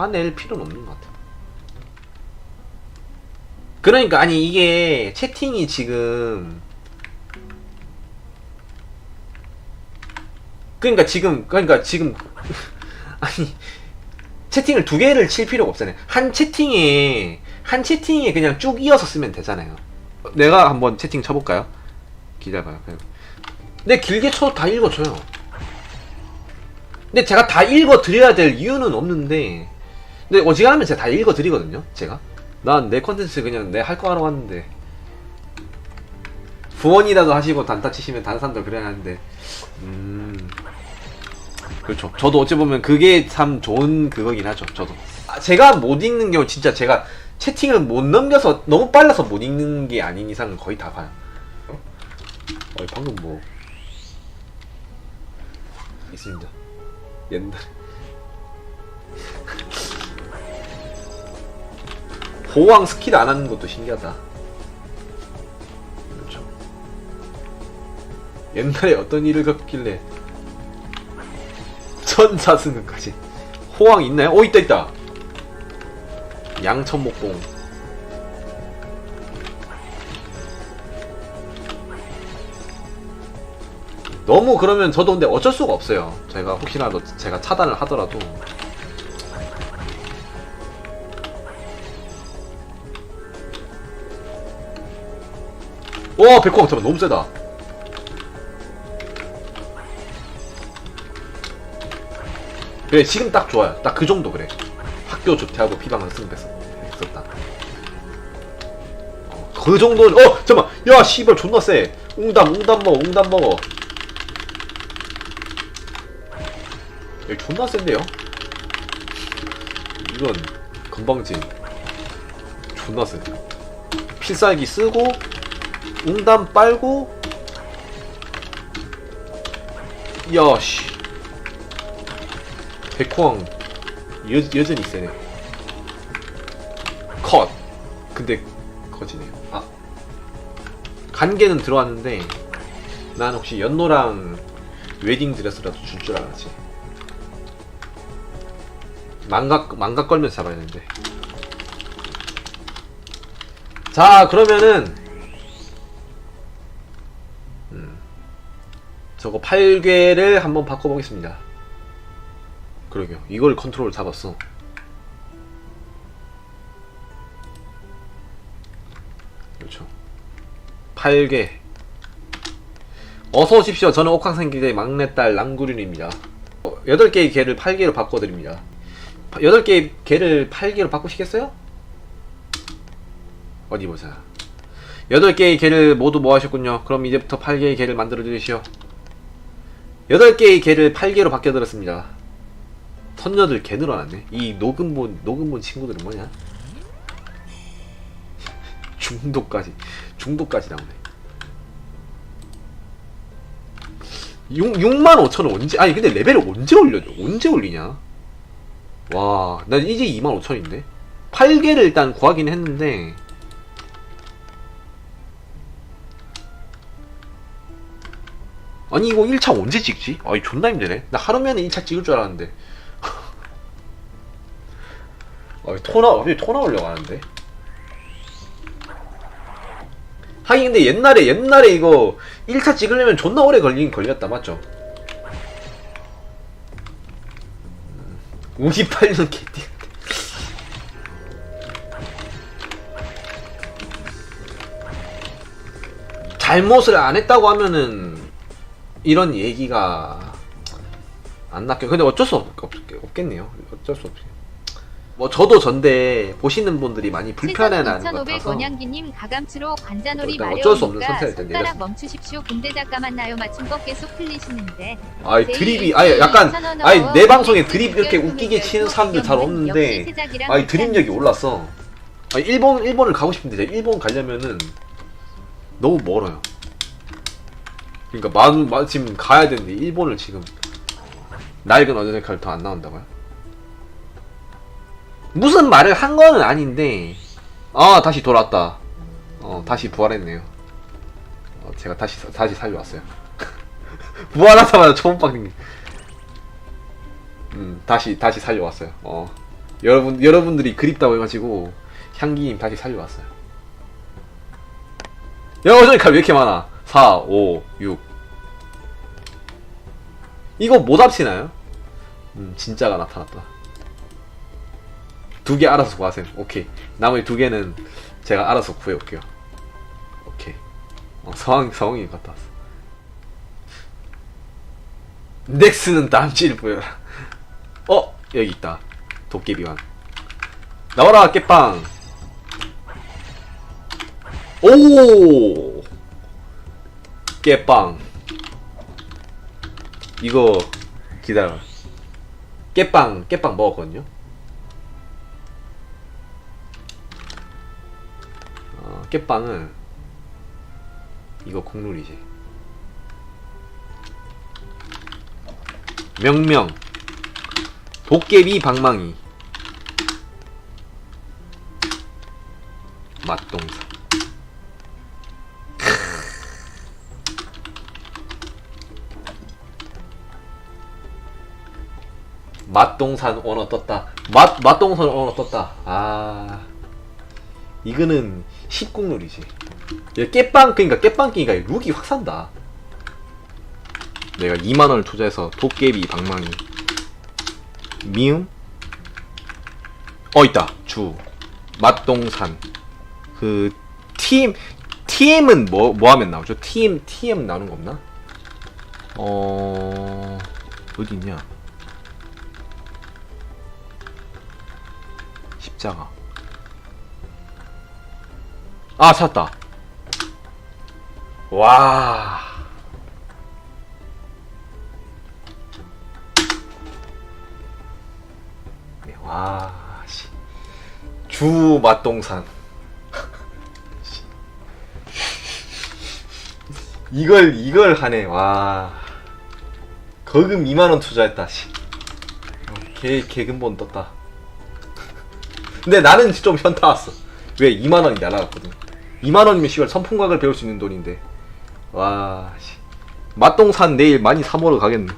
화낼 필요는 없는 것 같아. 그러니까 아니 이게 채팅이 지금 그러니까 지금 그러니까 지금 아니 채팅을 두 개를 칠 필요가 없잖아요. 한 채팅에 한 채팅에 그냥 쭉 이어서 쓰면 되잖아요. 내가 한번 채팅 쳐볼까요? 기다려봐요. 근데 길게 쳐도 다 읽어줘요. 근데 제가 다 읽어드려야 될 이유는 없는데 근데 어지간하면 제가 다 읽어드리거든요. 제가 난 내 컨텐츠 그냥 내 할 거 하러 왔는데 후원이라도 하시고 단타 치시면 다른 사람들 그래야 하는데 음 그렇죠. 저도 어찌 보면 그게 참 좋은 그거긴 하죠. 저도 아, 제가 못 읽는 경우 진짜 제가 채팅을 못 넘겨서 너무 빨라서 못 읽는 게 아닌 이상은 거의 다 봐요. 어, 방금 뭐 있습니다. 옛날 호왕 스킬 안 하는 것도 신기하다. 그렇죠. 옛날에 어떤 일을 겪길래 천사스는까지 호왕 있나요? 오 있다 있다. 양천목공. 너무 그러면 저도 근데 어쩔 수가 없어요. 제가 혹시라도 제가 차단을 하더라도 와 백호왕 잠깐 너무 세다. 그래 지금 딱 좋아요. 딱 그 정도 그래. 학교 조퇴하고 피방을. 됐었다. 어, 그 정도는 어 잠깐 야 씨발 존나 세. 웅담 웅담 먹어 웅담 먹어. 여기 존나 센데요? 이건 건방지 존나 세 필살기 쓰고 웅담 빨고. 야씨 백호왕. 여, 여전히 세네. 컷. 근데 거지네요. 아. 간계는 들어왔는데 난 혹시 연노랑 웨딩 드레스라도 줄 줄 알았지. 망각 망각 걸면서 잡아야 되는데. 자 그러면은 저거 8개를 한번 바꿔보겠습니다. 그러게요. 이걸 컨트롤 잡았어. 그렇죠. 8개. 어서 오십시오. 저는 옥황생기의 막내딸 랑구륜입니다. 8개의 개를 8개로 바꿔드립니다. 8개의 개를 8개로 바꾸시겠어요? 어디 보자. 8개의 개를 모두 모아셨군요. 그럼 이제부터 8개의 개를 만들어 드리시오. 8개의 개를 8개로 바뀌어드렸습니다. 선녀들 개 늘어났네. 이 녹음본, 녹음본 친구들은 뭐냐? 중도까지, 중도까지 나오네. 6, 6만 5천원 언제, 아니 근데 레벨을 언제 올려, 언제 올리냐? 와, 나 이제 25,000인데? 8개를 일단 구하긴 했는데, 아니, 이거 1차 언제 찍지? 아이, 존나 힘드네. 나 하루면 1차 찍을 줄 알았는데. 아, 토나, 갑자기 토 나오려고 하는데. 하긴 근데 옛날에, 옛날에 이거 1차 찍으려면 존나 오래 걸리긴 걸렸다, 맞죠? 58년 개띠. 잘못을 안 했다고 하면은 이런 얘기가 안 낫게. 근데 어쩔 수 없, 없, 없겠네요. 어쩔 수 없지. 뭐 저도 전데 보시는 분들이 많이 불편해하는 것2,500 같아서 원양기님 가감치로 관자놀이 일단 어쩔 수 없는 선택일 텐데, 손가락. 멈추십시오. 근데 작가 만나요 맞춤법 계속 풀리시는데. 아이 드립이 아니 약간 아니 내 방송에 드립 이렇게 웃기게 치는 사람들 잘 없는데 아이 드립력이 올랐어. 아 일본 일본을 가고 싶은데 제가 일본 가려면은 너무 멀어요. 그러니까 마, 마 지금 가야 되는데 일본을 지금 낡은 어제의 칼더 안 나온다고요? 무슨 말을 한 거는 아닌데 아 다시 돌아왔다. 어 다시 부활했네요. 어, 제가 다시 다시 살려왔어요. 부활하자마자 초음빵 음 다시 다시 살려왔어요. 어 여러분 여러분들이 그립다고 해가지고 향기님 다시 살려왔어요. 야 어전이 칼왜 이렇게 많아? 4, 5, 6. 이거 못 합치나요? 음 진짜가 나타났다. 두 개 알아서 구하세요. 오케이. 나머지 두 개는 제가 알아서 구해올게요. 오케이. 어, 상황 상황이 갔다 왔어. 넥스는 땀질 보여라. 어 여기 있다. 도깨비왕. 나와라 깨빵. 오 깨빵. 이거 기다려. 깨빵 깨빵 먹었거든요. 어, 깨빵은 이거 국룰이지. 명명 도깨비 방망이 맛동사 맛동산 언어 떴다? 맛 맛동산 언어 떴다? 아 이거는 십국룰이지. 얘 깨빵 그니까 깨빵 끼니까 룩이 확 산다. 내가 2만 원을 투자해서 도깨비 방망이. 미음? 어 있다. 주. 맛동산. 그 TM TM은 뭐 뭐 하면 나오죠? TM TM 나오는 거 없나? 어 어디 있냐? 십자가 아 찾았다 와 네, 와, 씨. 주 맛동산. 씨. 이걸 이걸 하네. 와. 거금 2만 원 투자했다. 씨. 어, 개 개근본 떴다. 근데 나는 좀 현타 왔어. 왜 2만 원이 날아갔거든. 2만 원이면 시월 선풍각을 배울 수 있는 돈인데. 와, 씨. 맛동산 내일 많이 사 먹으러 가겠네.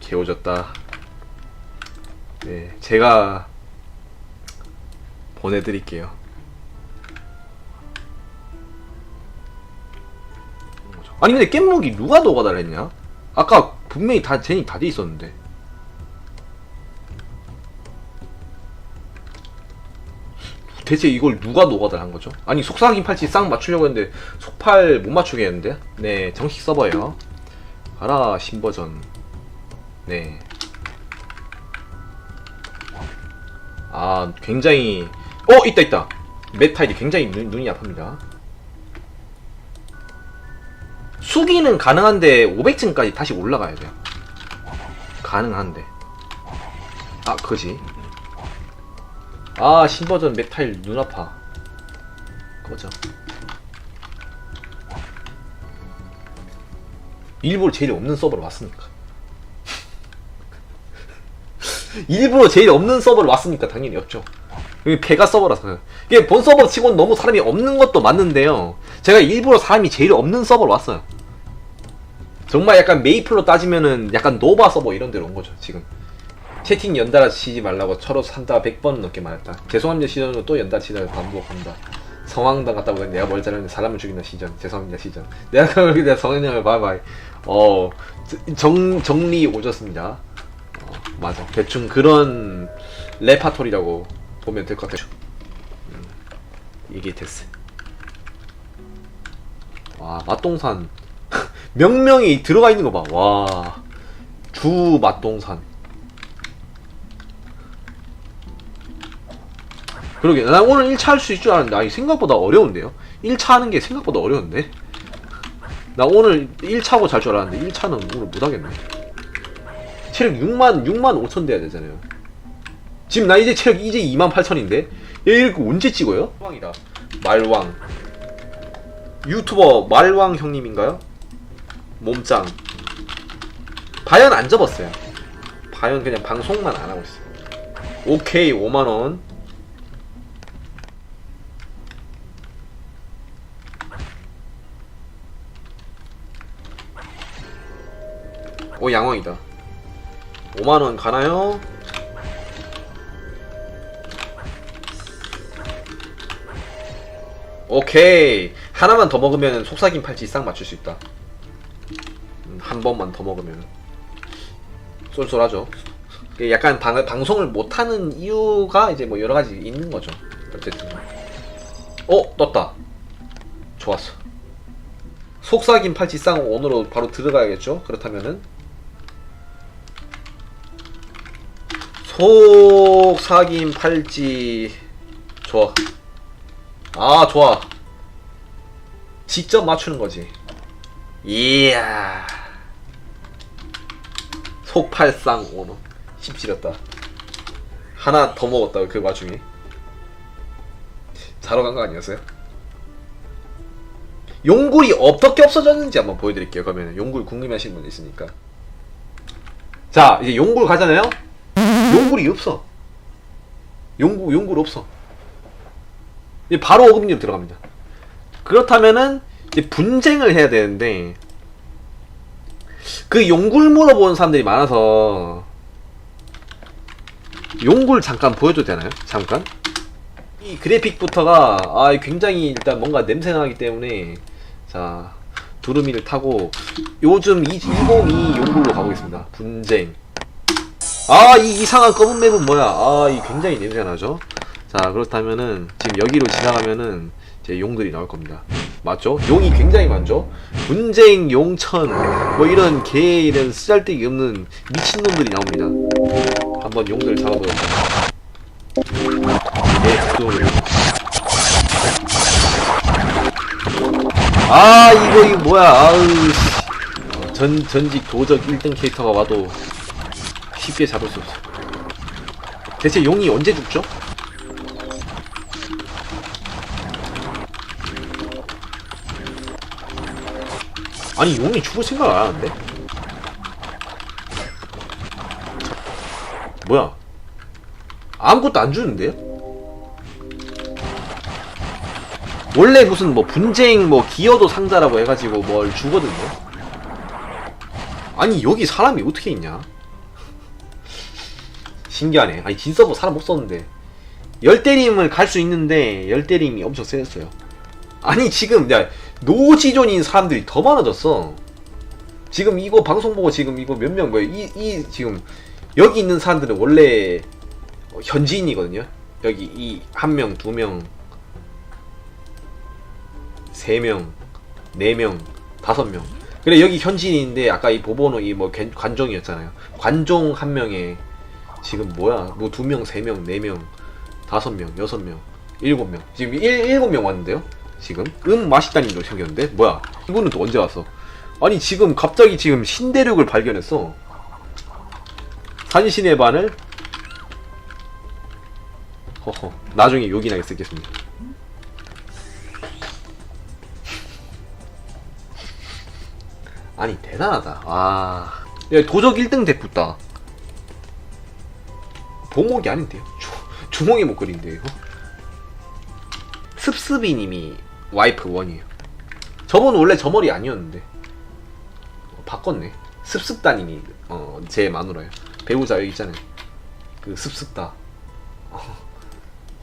개오졌다. 네, 제가 보내드릴게요. 아니 근데 깻목이 누가 녹아달라 했냐? 아까 분명히 다 제니 다돼 있었는데. 대체 이걸 누가 녹아달라 한 거죠? 아니 속삭임 팔찌 싹 맞추려고 했는데 속팔 못 맞추겠는데? 네 정식 서버예요. 가라 신버전. 네. 아 굉장히 어 있다 있다 메타이드 굉장히 눈, 눈이 아픕니다 수기는 가능한데 500층까지 다시 올라가야 돼요 가능한데 아 그지 아 신버전 메타일 눈 아파 꺼져 일부러 제일 없는 서버로 왔으니까 일부러 제일 없는 서버를 왔으니까 당연히 없죠. 여기 배가 서버라서. 이게 본 서버 치고는 너무 사람이 없는 것도 맞는데요. 제가 일부러 사람이 제일 없는 서버로 왔어요. 정말 약간 메이플로 따지면은 약간 노바 서버 이런 데로 온 거죠, 지금. 채팅 연달아 치지 말라고 철로 산다 100번 넘게 말했다. 죄송합니다 시전으로 또 연달아 치다 반복한다. 성황당 갔다 보면 내가 뭘 잘했는데 사람을 죽이는 시전. 죄송합니다 시전. 내가 그렇게 내가 성행을 바이바이. 어, 정, 정리 오졌습니다. 어, 맞아. 대충 그런 레파토리라고 보면 될 것 같아요. 음, 이게 됐어. 와, 맛동산. 명명이 들어가 있는 거 봐. 와. 주 맛동산. 그러게. 나 오늘 1차 할 수 있을 줄 알았는데, 아니, 생각보다 어려운데요? 1차 하는 게 생각보다 어려운데? 나 오늘 1차고 잘 줄 알았는데, 1차는 오늘 못하겠네. 체력 6만 6만 5천 돼야 되잖아요. 지금 나 이제 체력 이제 2만 8천인데 얘 이렇게 언제 찍어요? 말왕이다. 말왕. 유튜버 말왕 형님인가요? 몸짱. 바연 안 접었어요. 바연 그냥 방송만 안 하고 있어요. 오케이 5만 원. 오 양왕이다. 5만원 가나요? 오케이. 하나만 더 먹으면 속삭임 팔찌 싹 맞출 수 있다. 음, 한 번만 더 먹으면. 쏠쏠하죠. 약간 방, 방송을 못하는 이유가 이제 뭐 여러가지 있는 거죠. 어쨌든. 어! 떴다. 좋았어. 속삭임 팔찌 쌍 오늘로 바로 들어가야겠죠? 그렇다면은. 속삭임 팔찌. 좋아. 아 좋아. 직접 맞추는 거지. 이야. 속팔상 원어 씹지렸다. 하나 더 먹었다 그 와중에. 자러 간 거 아니었어요? 용굴이 어떻게 없어졌는지 한번 보여드릴게요 그러면 용굴 궁금해하시는 분 있으니까. 자 이제 용굴 가잖아요 용굴이 없어. 용굴 용굴 없어. 바로 어금니로 들어갑니다. 그렇다면은 분쟁을 해야 되는데 그 용굴 물어보는 사람들이 많아서 용굴 잠깐 보여줘도 되나요? 잠깐? 이 그래픽부터가 아 굉장히 일단 뭔가 냄새가 나기 때문에 자 두루미를 타고 요즘 2022 용굴로 가보겠습니다. 분쟁 아 이 이상한 검은 맵은 뭐야? 아 이 굉장히 냄새가 나죠? 자 그렇다면은 지금 여기로 지나가면은 이제 용들이 나올 겁니다. 맞죠? 용이 굉장히 많죠? 분쟁 용천 뭐 이런 개 이런 쓰잘데기 없는 미친놈들이 나옵니다. 한번 용들을 잡아보도록 네, 그아 이거 이거 뭐야? 아우 씨. 전 전직 도적 1등 캐릭터가 와도 쉽게 잡을 수 없어. 대체 용이 언제 죽죠? 아니 용이 죽을 생각 안 하는데? 뭐야? 아무것도 안 주는데요? 원래 무슨 뭐 분쟁 뭐 기여도 상자라고 해가지고 뭘 주거든요. 아니 여기 사람이 어떻게 있냐? 신기하네. 아니 진서버 사람 못 썼는데 열대림을 갈 수 있는데 열대림이 엄청 세졌어요. 아니 지금 야 노지존인 사람들이 더 많아졌어. 지금 이거 방송 보고 지금 이거 몇 명 뭐이 이 지금 여기 있는 사람들은 원래 어, 현지인이거든요. 여기 이 한 명, 두 명, 세 명, 네 명, 다섯 명. 그래 여기 현지인인데 아까 이 보보노 이 뭐 관종이었잖아요. 관종 한 명에 지금 뭐야? 뭐 두 명, 세 명, 네 명, 다섯 명, 여섯 명, 일곱 명. 지금 일 일곱 명 왔는데요. 지금 음 맛있다님도 생겼는데 뭐야? 이분은 또 언제 왔어? 아니 지금 갑자기 지금 신대륙을 발견했어. 산신의 반을 허허 나중에 욕이나 쓰겠습니다. 아니 대단하다. 아, 야 도적 1등 대pus다. 보목이 아닌데요. 주, 주몽의 목걸이인데 이거. 습습이님이 와이프 원이에요. 저분 원래 저 머리 아니었는데 어, 바꿨네. 습습다님이 어, 제 마누라예요. 배우자 여기 있잖아요. 그 습습다. 어,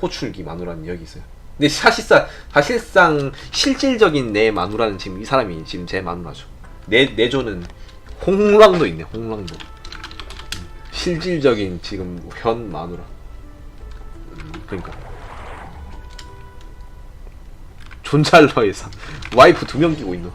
호출기 마누라는 여기 있어요. 근데 사실상 사실상 실질적인 내 마누라는 지금 이 사람이 지금 제 마누라죠. 내 내조는 홍랑도 있네. 홍랑도. 음, 실질적인 지금 현 마누라. 음, 그러니까 존잘러의 상 와이프 두 명 끼고 있노.